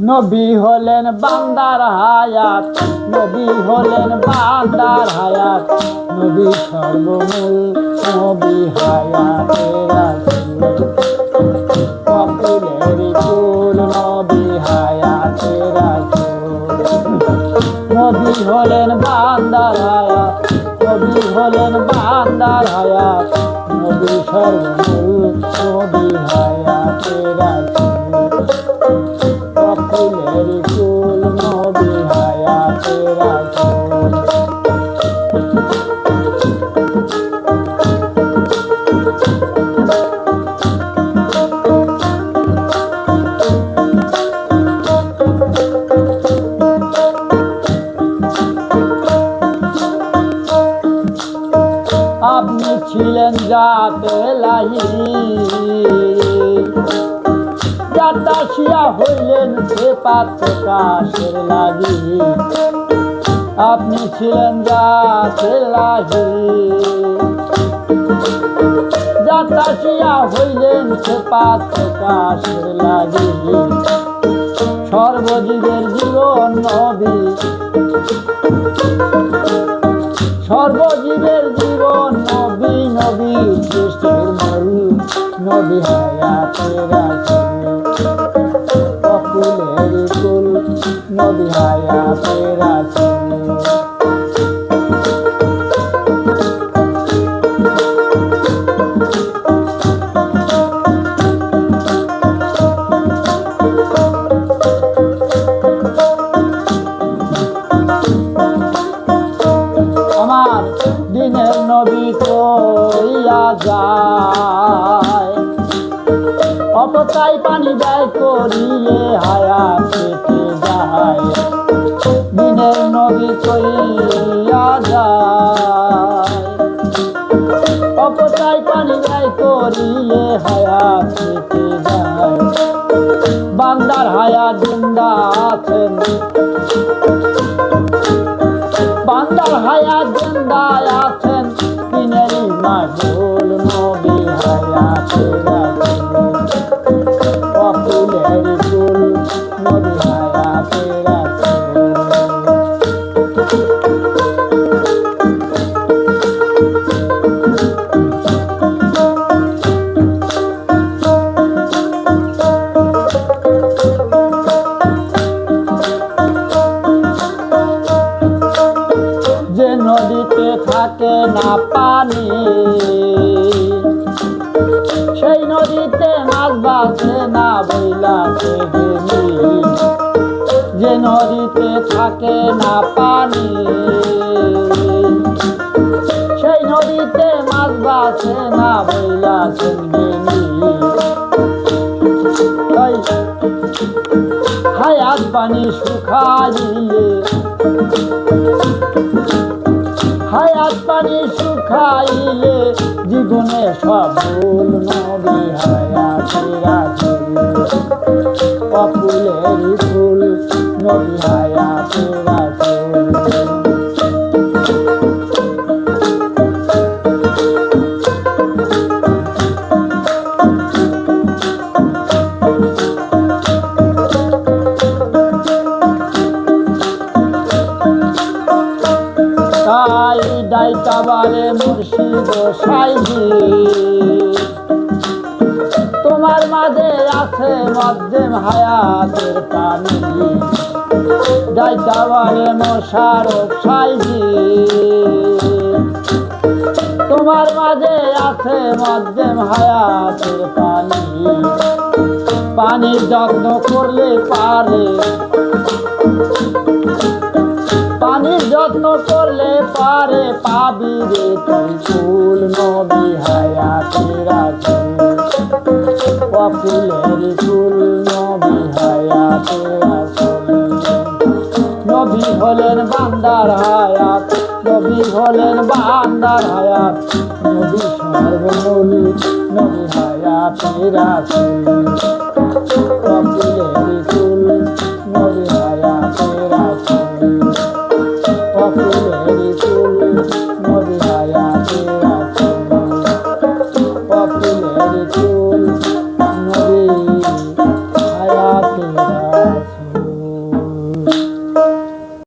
নবী হলেন বান্দার হায়াত, নবী হলেন বান্দার হায়াত, নবী সর্বমূল, নবী হায়াতের নবী হলেন বান্দার হায়াত, নবী হলেন বান্দার হায়াত, নবী সর্বমূল, নবী হায়াতের ছিলেন যাতে লাহি যাতাসিয়া হইলেন সে প্রকাশের লাগি। আপনি ছিলেন যাতে লাহি যাতাসিয়া হইলেন সে প্রকাশের লাগি। সর্বজীবের জীবন নবী। নবী হায়াতের রাসূল অকুলের কুল নবী হায়াতের রাসূল আমার দিনের নবী কইয়া যায় অপতাই পানি ব্যয় করিলে হায়াত কেটে যায়। দিনের নবী কইয়া যায়। অপতাই পানি ব্যয় করিলে হায়াত কেটে যায়। বান্দার হায়া জিন্দা আছেন বান্দার হায়া জিন্দায় আছেন তিনেরই মাহুল নদীতে থাকে না পানি। সেই নদীতে মাছ বাঁচে না বইলাতে গেলি যে নদীতে থাকে না পানি, সেই নদীতে মাছ বাঁচে না তাই হায়াত পানি শুকাইলে শুকাইলে জীবনে সব ভুল নবী হায়া ফুল নবী হায়াতের তাই দায়িতাবারে মুর্শিদ সাইজি। তোমার মাঝে আছে মধ্যম হায়াতের পানি। দায়িতাবারে মোশারফ সাইজি। তোমার মাঝে আছে মধ্যম হায়াতের পানি। পানির যত্ন করলে পারে করলে পারে পাবি রে তুই ফুল নবী হায়াতের রাসূল অকুলের ফুল নবী হায়াতের রাসূল নবী হলেন বান্দার হায়াত, নবী হলেন বান্দার হায়াত। নবী সর্বমূল নবী হায়াতের রাসূল অকুলের ফুল